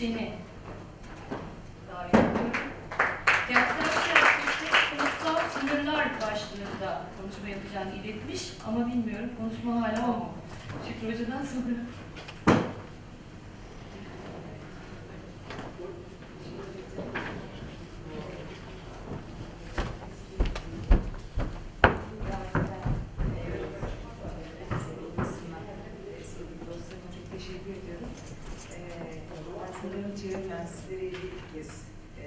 Şen'i davet ediyorum. Kentsel siyasette sınıfsal sınırlar başlığında konuşma yapacağını iletmiş ama bilmiyorum konuşma hala olmadı. Şükrü Hoca'dan sonra. Çok teşekkür ediyorum. Ee, ben sanırım çevre mühendisleriyle ilk kez e,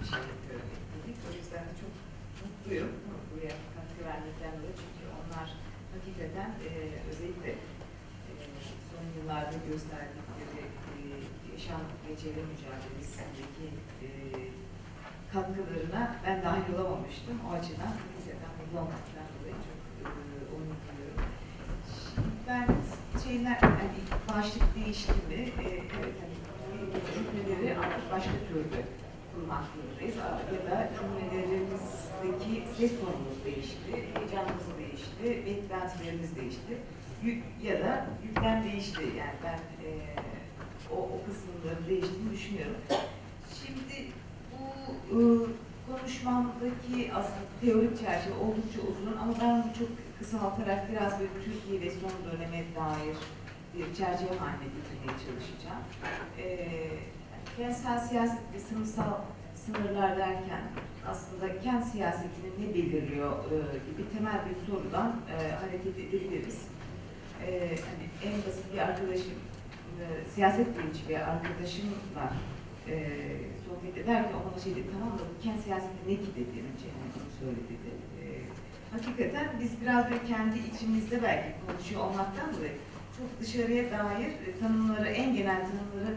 bir şey yapıyorum. etkinlik. O yüzden de çok mutluyum buraya katkı vermekten dolayı. Çünkü onlar hakikaten e, özellikle e, son yıllarda gösterdikleri e, yaşam ve çevre mücadelesindeki e, katkılarına ben dahil olamamıştım. O açıdan hakikaten mutlu olmaktan dolayı çok e, duyuyorum. Şimdi ben şeyler hani başlık değişti mi? E, evet hani cümleleri artık başka türlü kurmak zorundayız. Ya da cümlelerimizdeki ses tonumuz değişti, heyecanımız değişti, beklentilerimiz değişti. Yük, ya da yüklem değişti. Yani ben e, o, o kısımların değiştiğini düşünüyorum. Şimdi bu e, konuşmamdaki aslında teorik çerçeve oldukça uzun ama ben bunu çok kısaltarak biraz böyle Türkiye ve son döneme dair bir çerçeve haline getirmeye çalışacağım. Ee, kentsel siyaset ve sınıfsal sınırlar derken aslında kent siyasetini ne belirliyor e, gibi temel bir sorudan e, hareket edebiliriz. E, hani en basit bir arkadaşım, e, siyaset bilimci bir arkadaşımla e, sohbet ederken ona şey dedi, tamam da bu kent siyaseti ne ki dedi, önce yani onu söyle dedi. E, hakikaten biz biraz böyle kendi içimizde belki konuşuyor olmaktan dolayı çok dışarıya dair e, tanımları, en genel tanımları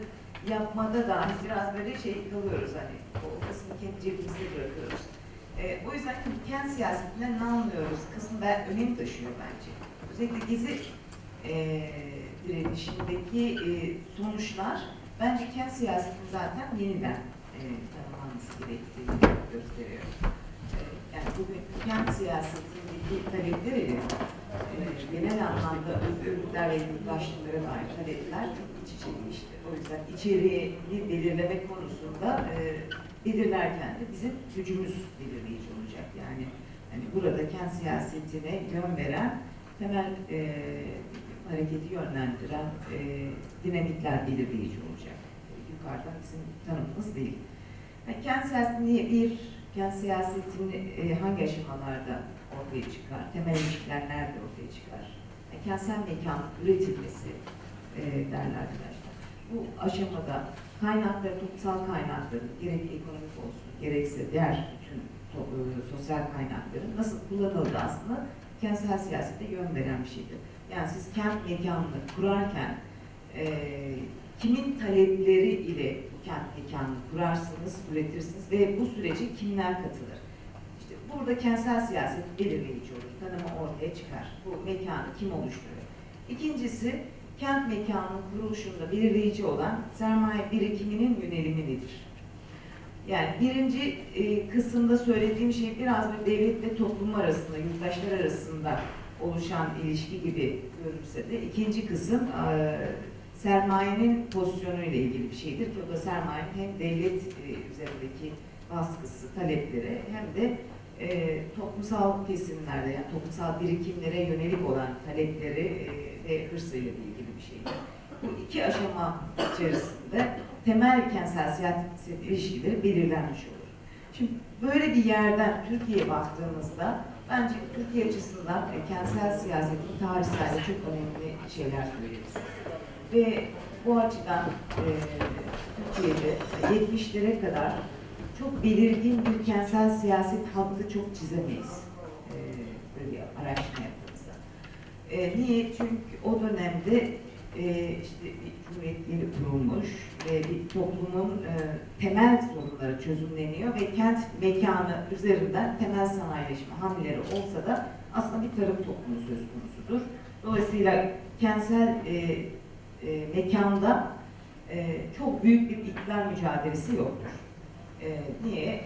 yapmada dahi biraz böyle şey kalıyoruz hani o, kısmı kendi cebimizde bırakıyoruz. E, o yüzden kent siyasetinden ne anlıyoruz kısmı da önem taşıyor bence. Özellikle gezi e, direnişindeki e, sonuçlar bence kent siyasetinin zaten yeniden e, tanımlanması gerektiğini gösteriyor. E, yani bugün kent siyasetindeki talepler ile e, genel anlamda özgürlükler ve yurttaşlıklara dair talepler iç içe geçti. O yüzden içeriğini belirlemek konusunda e, belirlerken de bizim gücümüz belirleyici olacak. Yani hani burada kent siyasetine yön veren temel e, hareketi yönlendiren e, dinamikler belirleyici olacak. E, yukarıdan bizim tanımımız değil. Yani kent siyasetini bir kent siyasetini e, hangi aşamalarda ortaya çıkar? Temel ilişkiler nerede ortaya çıkar? Yani kentsel mekan üretilmesi e, derler arkadaşlar. Bu aşamada kaynakları, toplumsal kaynakları gerek ekonomik olsun, gerekse diğer bütün to- e, sosyal kaynakların nasıl kullanıldığı aslında kentsel siyasete yön veren bir şeydir. Yani siz kent mekanını kurarken e, kimin talepleri ile bu kent mekanını kurarsınız, üretirsiniz ve bu sürece kimler katılır? İşte burada kentsel siyaset belirleyici olur, tanımı ortaya çıkar. Bu mekanı kim oluşturuyor? İkincisi, kent mekanının kuruluşunda belirleyici olan sermaye birikiminin yönelimi nedir? Yani birinci e, kısımda söylediğim şey biraz bir devletle toplum arasında, yurttaşlar arasında oluşan ilişki gibi görünse de ikinci kısım e, sermayenin pozisyonu ile ilgili bir şeydir ki o da sermayenin hem devlet e, üzerindeki baskısı, talepleri hem de e, toplumsal kesimlerde yani toplumsal birikimlere yönelik olan talepleri ve hırsıyla ilgili bir şeydir. Bu iki aşama içerisinde temel kentsel siyaset ilişkileri belirlenmiş olur. Şimdi böyle bir yerden Türkiye'ye baktığımızda bence Türkiye açısından e, kentsel siyasetin tarihsel de çok önemli şeyler söyleyebiliriz. Ve bu açıdan e, Türkiye'de 70'lere kadar çok belirgin bir kentsel siyaset hattı çok çizemeyiz. E, böyle bir araştırma yaptığımızda. E, niye? Çünkü o dönemde e, işte cumhuriyet yeni kurulmuş bir toplumun e, temel sorunları çözümleniyor ve kent mekanı üzerinden temel sanayileşme hamleleri olsa da aslında bir tarım toplumu söz konusudur. Dolayısıyla kentsel e, e, mekanda e, çok büyük bir iktidar mücadelesi yoktur. E, niye?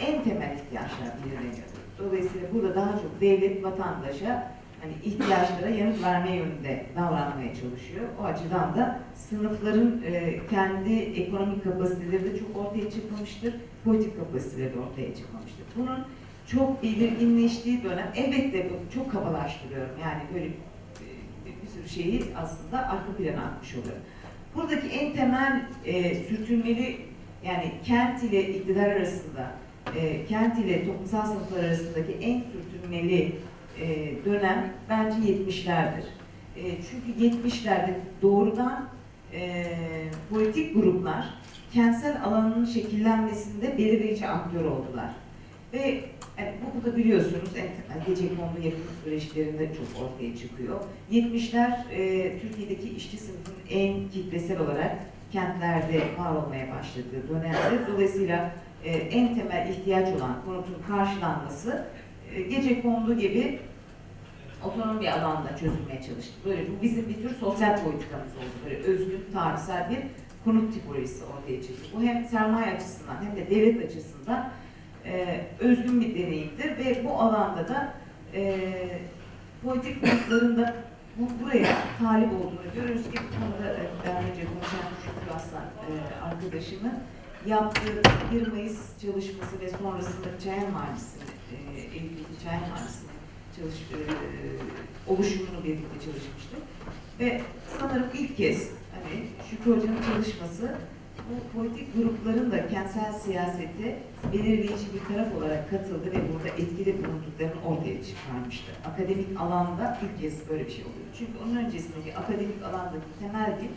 En temel ihtiyaçlar belirleniyordur. Dolayısıyla burada daha çok devlet vatandaşa hani ihtiyaçlara yanıt verme yönünde davranmaya çalışıyor. O açıdan da sınıfların e, kendi ekonomik kapasiteleri de çok ortaya çıkmamıştır, politik kapasiteleri de ortaya çıkmamıştır. Bunun çok belirginleştiği dönem, elbette bu çok kabalaştırıyorum yani böyle e, bir sürü şeyi aslında arka plana atmış oluyorum. Buradaki en temel e, sürtünmeli yani kent ile iktidar arasında, e, kent ile toplumsal sınıflar arasındaki en sürtünmeli e, dönem bence 70'lerdir. E, çünkü 70'lerde doğrudan e, politik gruplar kentsel alanın şekillenmesinde belirleyici aktör oldular. Ve yani bu da biliyorsunuz en, gece kondu yapım süreçlerinde çok ortaya çıkıyor. 70'ler e, Türkiye'deki işçi sınıfının en kitlesel olarak kentlerde var olmaya başladığı dönemde. Dolayısıyla e, en temel ihtiyaç olan konutun karşılanması gece kondu gibi otonom bir alanda çözülmeye çalıştı. Böyle bu bizim bir tür sosyal politikamız oldu. Böyle özgün, tarihsel bir konut tipolojisi ortaya çıktı. Bu hem sermaye açısından hem de devlet açısından e, özgün bir deneyimdir ve bu alanda da e, politik konutların da bu, buraya talip olduğunu görürüz ki bu konuda e, daha önce konuşan Şükrü Aslan e, arkadaşımın yaptığı 1 Mayıs çalışması ve sonrasında Çayan Mahallesi'nin, e, çalış, e, oluşumunu birlikte çalışmıştık. Ve sanırım ilk kez hani Şükrü Hoca'nın çalışması bu politik grupların da kentsel siyasete belirleyici bir taraf olarak katıldı ve burada etkili bulunduklarını ortaya çıkarmıştı. Akademik alanda ilk kez böyle bir şey oluyor. Çünkü onun öncesindeki akademik alandaki temel bir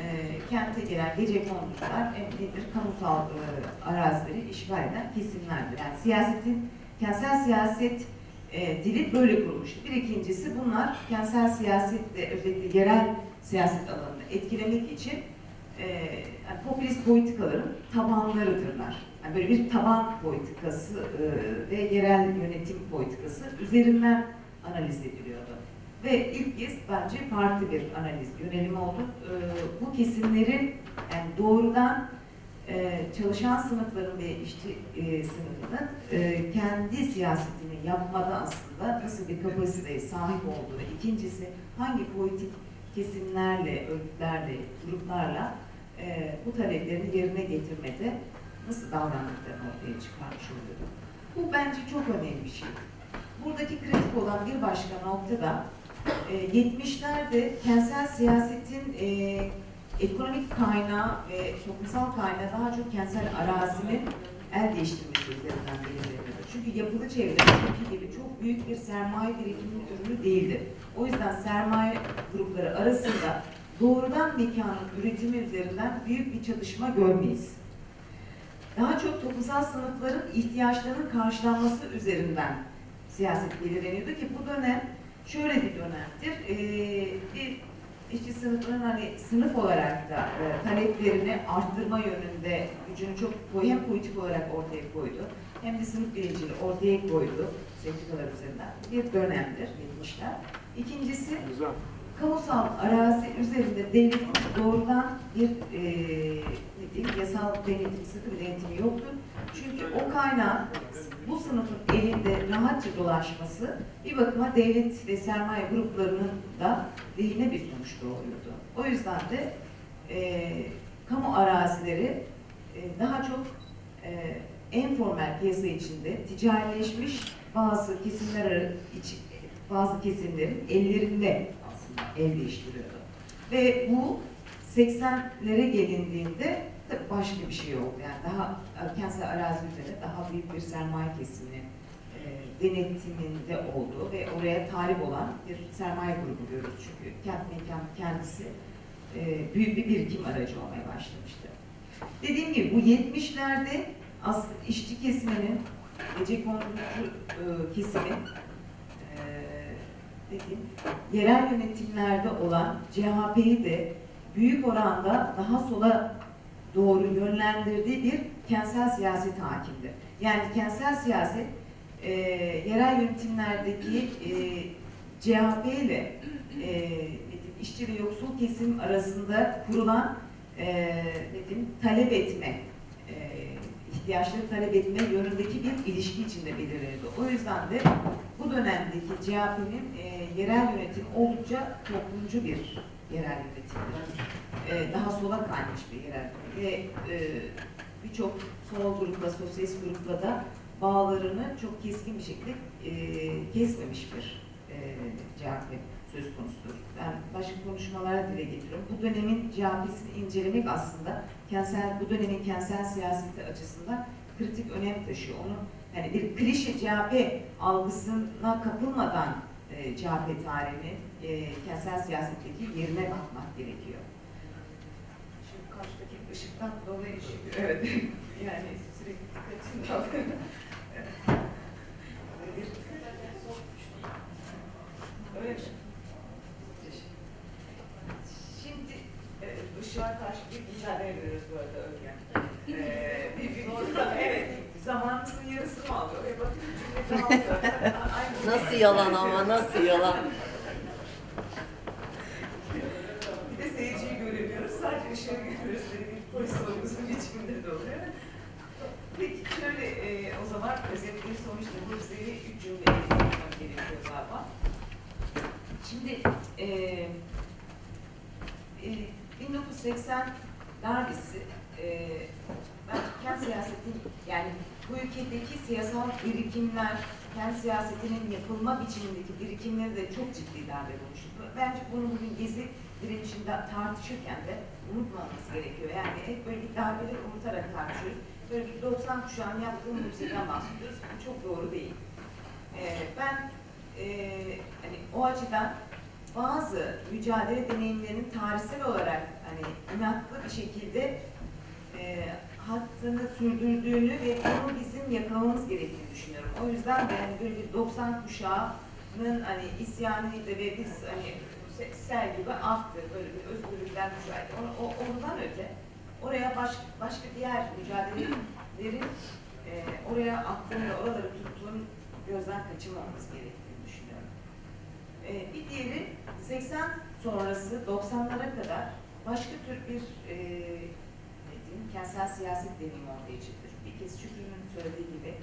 e, kente gelen gece kondular e, nedir? Kamusal e, arazileri işgal eden kesimlerdir. Yani siyasetin, kentsel siyaset e, dili böyle kurulmuştu. Bir ikincisi bunlar kentsel siyasetle özellikle yerel siyaset alanını etkilemek için e, yani popülist politikaların tabanlarıdırlar. Yani böyle bir taban politikası e, ve yerel yönetim politikası üzerinden analiz ediliyordu. Ve ilk kez bence farklı bir analiz yönelimi oldu. E, bu kesimlerin yani doğrudan e, çalışan sınıfların ve işçi e, sınıfının e, kendi siyasetini yapmada aslında nasıl bir kapasiteye sahip olduğu ve ikincisi hangi politik kesimlerle, örgütlerle, gruplarla e, bu taleplerini yerine getirmede nasıl davrandıklarını ortaya çıkarmış oluyor. Bu bence çok önemli bir şey. Buradaki kritik olan bir başka nokta da e, 70'lerde kentsel siyasetin e, ekonomik kaynağı ve toplumsal kaynağı daha çok kentsel arazinin el değiştirmesi üzerinden belirleniyordu. Çünkü yapılı çevre Türkiye gibi çok büyük bir sermaye birikiminin ürünü değildi. O yüzden sermaye grupları arasında doğrudan mekanın üretimi üzerinden büyük bir çatışma görmeyiz. Daha çok toplumsal sınıfların ihtiyaçlarının karşılanması üzerinden siyaset belirleniyordu ki bu dönem şöyle bir dönemdir. Ee, bir işçi sınıfının hani sınıf olarak da e, taleplerini arttırma yönünde gücünü çok hem politik olarak ortaya koydu hem de sınıf bilincini ortaya koydu sendikalar üzerinden bir dönemdir 70'ler. İkincisi Güzel. kamusal arazi üzerinde devletin doğrudan bir e, yasal denetim, sıkı bir denetimi yoktu. Çünkü o kaynağın bu sınıfın elinde rahatça dolaşması bir bakıma devlet ve sermaye gruplarının da lehine bir sonuç doğuruyordu. O yüzden de e, kamu arazileri e, daha çok e, en formel piyasa içinde ticarileşmiş bazı kesimler arı- iç- bazı kesimlerin ellerinde aslında el değiştiriyordu. Ve bu 80'lere gelindiğinde tabii başka bir şey oldu. Yani daha kentsel arazi üzerine daha büyük bir sermaye kesiminin e, denetiminde olduğu ve oraya talip olan bir sermaye grubu görüyoruz. Çünkü kent mekan kendisi e, büyük bir birikim aracı olmaya başlamıştı. Dediğim gibi bu 70'lerde aslında işçi kesiminin, gece konducu e, kesimin e, yerel yönetimlerde olan CHP'yi de büyük oranda daha sola doğru yönlendirdiği bir kentsel siyaset hakimdi. Yani kentsel siyaset e, yerel yönetimlerdeki e, CHP ile e, işçi ve yoksul kesim arasında kurulan e, diyeyim, talep etme, e, ihtiyaçları talep etme yönündeki bir ilişki içinde belirlenirdi. O yüzden de bu dönemdeki CHP'nin e, yerel yönetim oldukça toplumcu bir yerel yönetimdir. E, daha sola kaymış bir yönetim. Ve e, birçok sol grupla, sosyalist grupla da bağlarını çok keskin bir şekilde e, kesmemiş bir e, CHP söz konusudur. Ben başka konuşmalara dile getiriyorum. Bu dönemin CHP'sini incelemek aslında kentsel, bu dönemin kentsel siyaseti açısından kritik önem taşıyor. Onu yani bir klişe CHP algısına kapılmadan e, CHP tarihini e, kentsel siyasetteki yerine bakmak gerekiyor. Işıktan dolayı ışık, evet yani sürekli. Böyle bir- Öyle mi? Şimdi e, ışığa karşı bir mücadele veriyoruz bu arada Özgen. Ee, bir, bir, evet, zamanımızın yarısını alıyor. E bakın cümle. Aynı Nasıl yalan ama nasıl yalan? Bir de seyirciyi göremiyoruz. Sadece ışığı bir polis olmamızın biçiminde de oluyor. Peki şöyle e, o zaman özetleyeyim sonuçta bu seri üç cümle eklemem gerekiyor galiba. Şimdi e, e, 1980 darbesi e, bence kent siyasetin yani bu ülkedeki siyasal birikimler, kent siyasetinin yapılma biçimindeki birikimleri de çok ciddi darbe olmuştu. Bence bunu bugün gezi direnişinde tartışırken de unutmamamız gerekiyor. Yani hep böyle darbeleri unutarak tartışıyoruz. Böyle bir 90 kuşağın yaptığı mucizeden bahsediyoruz. Bu çok doğru değil. Ee, ben e, hani o açıdan bazı mücadele deneyimlerinin tarihsel olarak hani inatlı bir şekilde e, hattını sürdürdüğünü ve bunu bizim yakalamamız gerektiğini düşünüyorum. O yüzden de hani böyle bir 90 kuşağının hani isyanıydı ve biz hani se- sel gibi aktı böyle bir özgürlükler kuşağıydı. O, ondan öte oraya baş, başka diğer mücadelelerin e, oraya attığını ve oraları tuttuğunu gözden kaçırmamamız gerektiğini düşünüyorum. E, bir diğeri 80 sonrası 90'lara kadar başka tür bir e, ne diyeyim, kentsel siyaset deneyimi ortaya çıktı. Bir kez Şükrü'nün söylediği gibi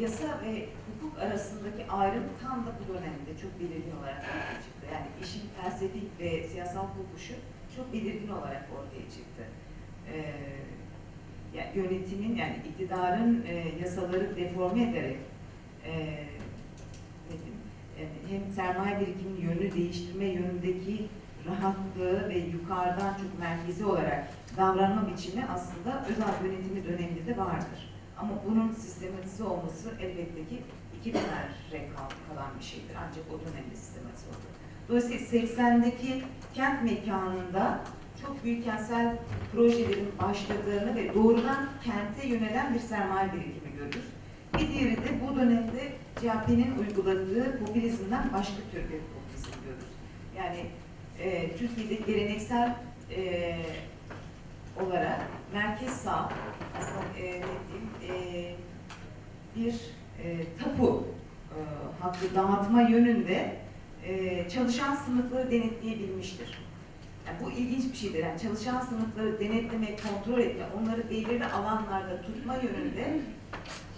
yasa ve hukuk arasındaki ayrım tam da bu dönemde çok belirgin olarak ortaya çıktı. Yani işin felsefik ve siyasal kokuşu çok belirgin olarak ortaya çıktı. Ee, yani yönetimin yani iktidarın e, yasaları deforme ederek e, diyeyim, yani hem sermaye birikiminin yönünü değiştirme yönündeki rahatlığı ve yukarıdan çok merkezi olarak davranma biçimi aslında özel yönetimi döneminde de vardır. Ama bunun sistematize olması elbette ki 2000'lere kal- kalan bir şeydir. Ancak o dönemde sistematize oldu. Dolayısıyla 80'deki kent mekanında çok büyük kentsel projelerin başladığını ve doğrudan kente yönelen bir sermaye birikimi görürüz. Bir diğeri de bu dönemde CHP'nin uyguladığı popülizmden başka tür bir popülizm görürüz. Yani e, Türkiye'de geleneksel e, olarak merkez sağ aslında e, diyeyim, e, bir e, tapu e, hakkı dağıtma yönünde e, çalışan sınıfları denetleyebilmiştir. Yani bu ilginç bir şeydir. Yani çalışan sınıfları denetlemek, kontrol etme, onları belirli alanlarda tutma yönünde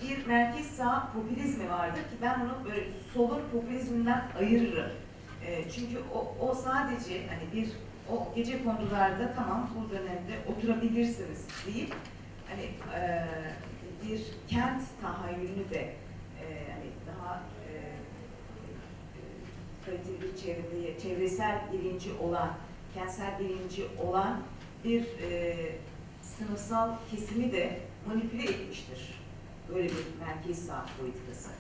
bir merkez sağ popülizmi vardır ki ben onu böyle solun popülizminden ayırırım. E, çünkü o, o sadece hani bir o gece kondularda tamam bu dönemde oturabilirsiniz deyip hani e, bir kent tahayyülünü de e, hani daha e, e, kaliteli çevresel bilinci olan, kentsel bilinci olan bir e, sınıfsal kesimi de manipüle etmiştir. Böyle bir merkez sağ politikası.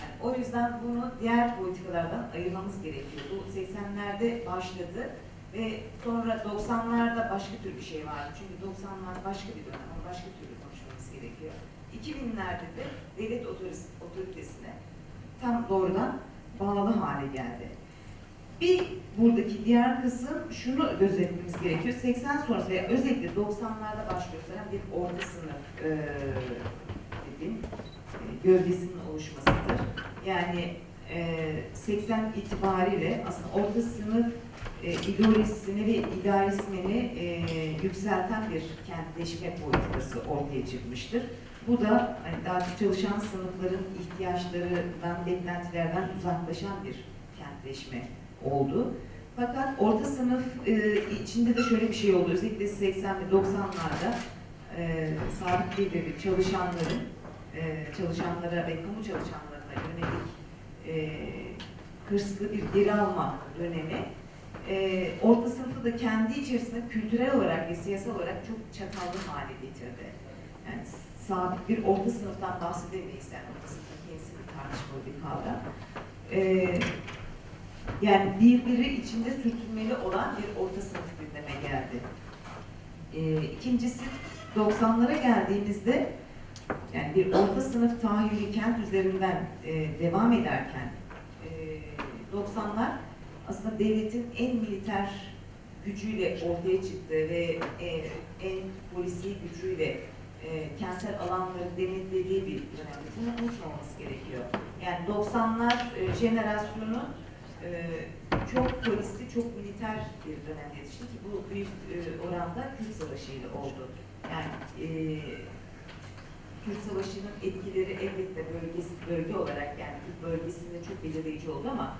Yani o yüzden bunu diğer politikalardan ayırmamız gerekiyor. Bu 80'lerde başladı ve sonra 90'larda başka tür bir şey vardı. Çünkü 90'lar başka bir dönem ama başka türlü konuşmamız gerekiyor. 2000'lerde de devlet otoritesine tam doğrudan bağlı hale geldi. Bir buradaki diğer kısım şunu gözetmemiz gerekiyor. 80 sonrası veya özellikle 90'larda başlıyor zaten bir orta sınıf e, dediğim e, gövdesinin oluşmasıdır. Yani e, 80 itibariyle aslında orta sınıf e, ideolojisini ve idealizmini e, yükselten bir kentleşme politikası ortaya çıkmıştır. Bu da hani daha çok çalışan sınıfların ihtiyaçlarından, beklentilerden uzaklaşan bir kentleşme oldu. Fakat orta sınıf e, içinde de şöyle bir şey oldu. Özellikle 80 ve 90'larda e, sabit gelirli çalışanların, e, çalışanlara ve kamu çalışanlarına yönelik e, hırslı bir geri alma dönemi e, orta sınıfı da kendi içerisinde kültürel olarak ve siyasal olarak çok çatallı hale getirdi. Yani sabit bir orta sınıftan bahsedemeyiz. Yani orta sınıfın kendisi bir tartışmalı bir kavram. E, yani birbiri içinde sürtünmeli olan bir orta sınıf gündeme geldi. E, ikincisi 90'lara geldiğimizde yani bir orta sınıf tahayyülü kent üzerinden e, devam ederken e, 90'lar aslında devletin en militer gücüyle ortaya çıktı ve e, en polisi gücüyle e, kentsel alanları denetlediği bir dönemde. Bunu unutmamamız gerekiyor. Yani 90'lar e, jenerasyonu e, çok polisli, çok militer bir dönem yetişti ki bu büyük e, oranda Kürt Savaşı ile oldu. Yani e, Kürt Savaşı'nın etkileri elbette bölgesi, bölge olarak yani Kürt bölgesinde çok belirleyici oldu ama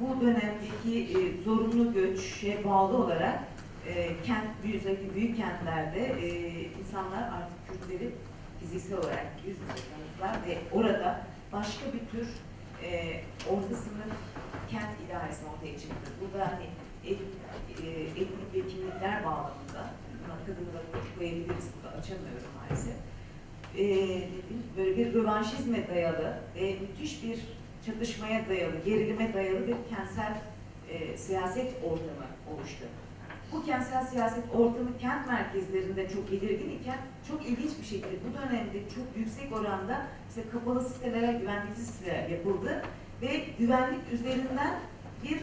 bu dönemdeki e, zorunlu göçe bağlı olarak e, kent, büyük, büyük kentlerde e, insanlar artık Kürtleri fiziksel olarak yüz yüze tanıdılar ve orada başka bir tür e, orta sınıf kent idaresi ortaya çıktı. Burada hani e, etnik ve kimlikler bağlamında buna kadınları koyabiliriz burada açamıyorum maalesef. E, böyle bir rövanşizme dayalı ve müthiş bir çatışmaya dayalı, gerilime dayalı bir kentsel e, siyaset ortamı oluştu. Bu kentsel siyaset ortamı kent merkezlerinde çok belirgin iken çok ilginç bir şekilde bu dönemde çok yüksek oranda mesela kapalı sitelere, güvenlikli siteler yapıldı ve güvenlik üzerinden bir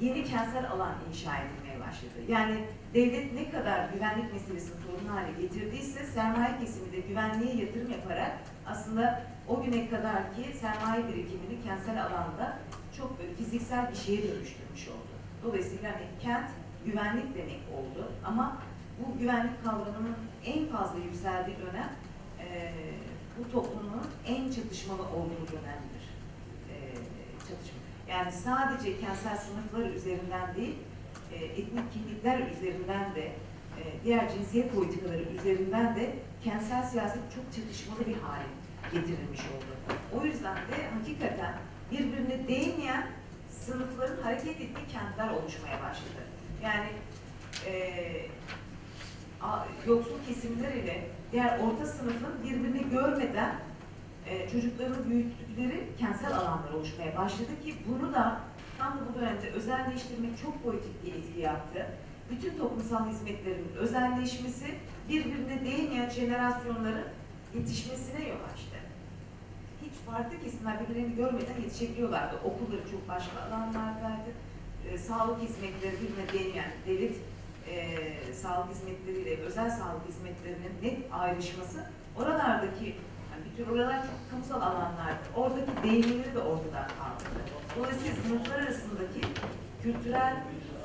yeni kentsel alan inşa edilmeye başladı. Yani devlet ne kadar güvenlik meselesini sorun hale getirdiyse sermaye kesimi de güvenliğe yatırım yaparak aslında o güne kadarki sermaye birikimini kentsel alanda çok fiziksel bir şeye dönüştürmüş oldu. Dolayısıyla hani kent güvenlik demek oldu ama bu güvenlik kavramının en fazla yükseldiği dönem eee, bu toplumun en çatışmalı olduğu dönemdir. Eee, çatışma. Yani sadece kentsel sınıflar üzerinden değil, e, etnik kimlikler üzerinden de, e, diğer cinsiyet politikaları üzerinden de kentsel siyaset çok çatışmalı bir hale getirilmiş oldu. O yüzden de hakikaten birbirine değmeyen sınıfların hareket ettiği kentler oluşmaya başladı. Yani e, yoksul kesimler ile diğer orta sınıfın birbirini görmeden e, çocuklarını büyüttükleri kentsel alanlar oluşmaya başladı ki bunu da tam da bu dönemde özelleştirmek çok politik bir etki yaptı. Bütün toplumsal hizmetlerin özelleşmesi birbirine değmeyen jenerasyonların yetişmesine yol açtı. Farklı kesimler birbirlerini görmeden yetişebiliyorlardı. Okulları çok başka alanlardaydı. E, sağlık hizmetleri birbirine değmeyen devlet e, sağlık hizmetleriyle özel sağlık hizmetlerinin net ayrışması oralardaki yani bir tür oralar çok kamusal alanlardı. Oradaki değimleri de ortadan kaldırdı. Dolayısıyla sınıflar arasındaki kültürel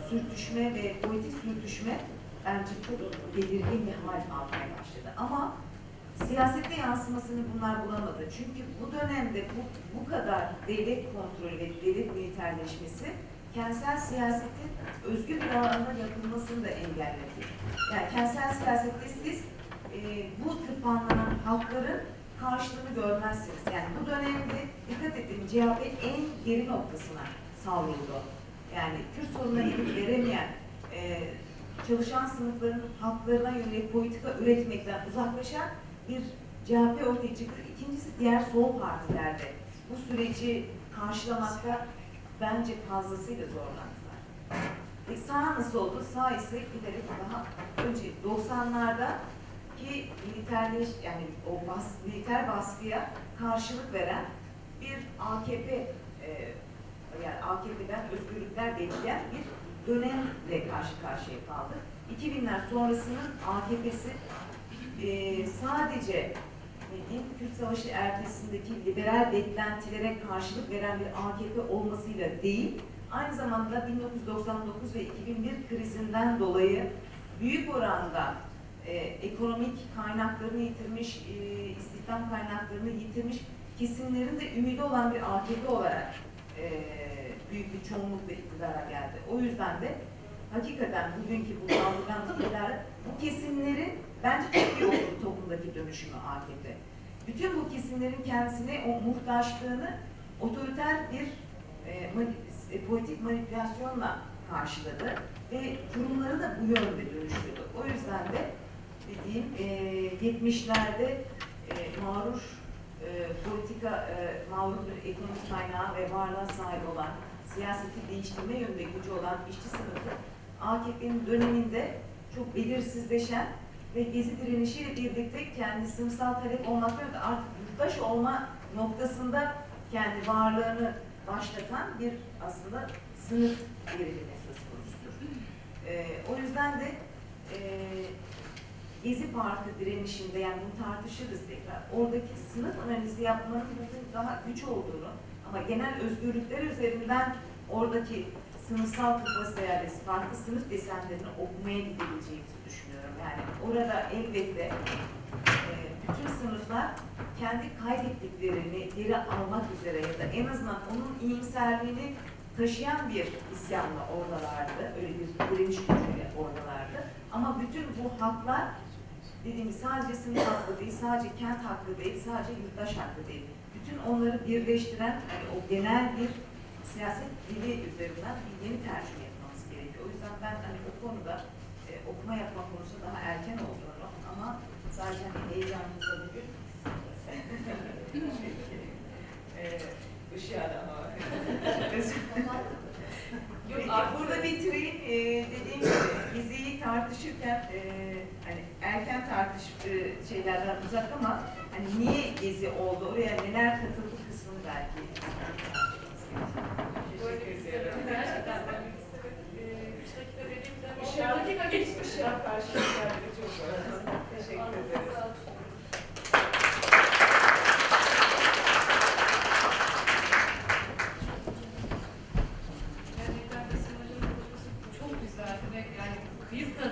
sürtüşme ve politik sürtüşme bence çok belirgin bir hal almaya başladı. Ama siyasette yansımasını bunlar bulamadı. Çünkü bu dönemde bu, bu kadar devlet kontrolü ve devlet militerleşmesi kentsel siyasetin özgür bir alanda yapılmasını da engelledi. Yani kentsel siyasette siz e, bu tırpanlanan halkların karşılığını görmezsiniz. Yani bu dönemde dikkat edin CHP en geri noktasına savruldu. Yani Kürt sorununa yanıt veremeyen, e, çalışan sınıfların haklarına yönelik politika üretmekten uzaklaşan bir CHP ortaya çıktı. İkincisi diğer sol partilerde bu süreci karşılamakta bence fazlasıyla zorlandılar. E sağ nasıl oldu? Sağ ise giderek daha önce 90'larda ki militerleş yani o bas, militer baskıya karşılık veren bir AKP e, yani AKP'den özgürlükler bekleyen bir dönemle karşı karşıya kaldık. 2000'ler sonrasının AKP'si e, sadece ne diyeyim, Kürt Savaşı ertesindeki liberal beklentilere karşılık veren bir AKP olmasıyla değil, aynı zamanda 1999 ve 2001 krizinden dolayı büyük oranda e, ekonomik kaynaklarını yitirmiş, e, istihdam kaynaklarını yitirmiş kesimlerin de ümidi olan bir AKP olarak e, büyük bir çoğunlukla iktidara geldi. O yüzden de hakikaten bugünkü bu saldırgan iktidara bu kesimlerin bence çok iyi oldu toplumdaki dönüşümü AKP. Bütün bu kesimlerin kendisine o muhtaçlığını otoriter bir e, e, politik manipülasyonla karşıladı ve kurumları da bu yönde dönüştürdü. O yüzden de dediğim e, 70'lerde e, mağrur e, politika, e, mağrur bir ekonomik kaynağı ve varlığa sahip olan, siyaseti değiştirme yönünde gücü olan işçi sınıfı AKP'nin döneminde çok belirsizleşen ve gezi direnişiyle birlikte kendi sınıfsal talep olmakla birlikte artık yurttaş olma noktasında kendi varlığını başlatan bir aslında sınıf gerilimi söz konusudur. Ee, o yüzden de e, Gezi Parkı direnişinde yani bunu tartışırız tekrar. Oradaki sınıf analizi yapmanın bugün daha güç olduğunu ama genel özgürlükler üzerinden oradaki sınıfsal kapasitelerle farklı sınıf desenlerini okumaya gidebileceğimizi düşünüyorum. Yani orada elbette e, bütün sınıflar kendi kaybettiklerini geri almak üzere ya da en azından onun iyimserliğini taşıyan bir isyanla oradalardı. Öyle bir direniş gücüyle oradalardı. Ama bütün bu haklar dediğim gibi sadece sınıf hakkı değil, sadece kent hakkı değil, sadece yurttaş hakkı değil. Bütün onları birleştiren hani o genel bir siyaset dili üzerinden bir yeni tercüme yapmamız gerekiyor. O yüzden ben hani o konuda okuma yapma konusunda daha erken olduğunu ama zaten heyecanımızda bugün Işığa da Yok, ah, burada bitireyim. Ee, dediğim gibi diziyi tartışırken e, hani erken tartış e, şeylerden uzak ama hani niye gezi oldu, oraya neler katıldı kısmını belki. Teşekkür ederim. Şeratika geçmiş şerat karşılığı geldi. Teşekkür ederiz. Gerçekten Besim Hoca'nın konuşması çok güzeldi yani kıyıp da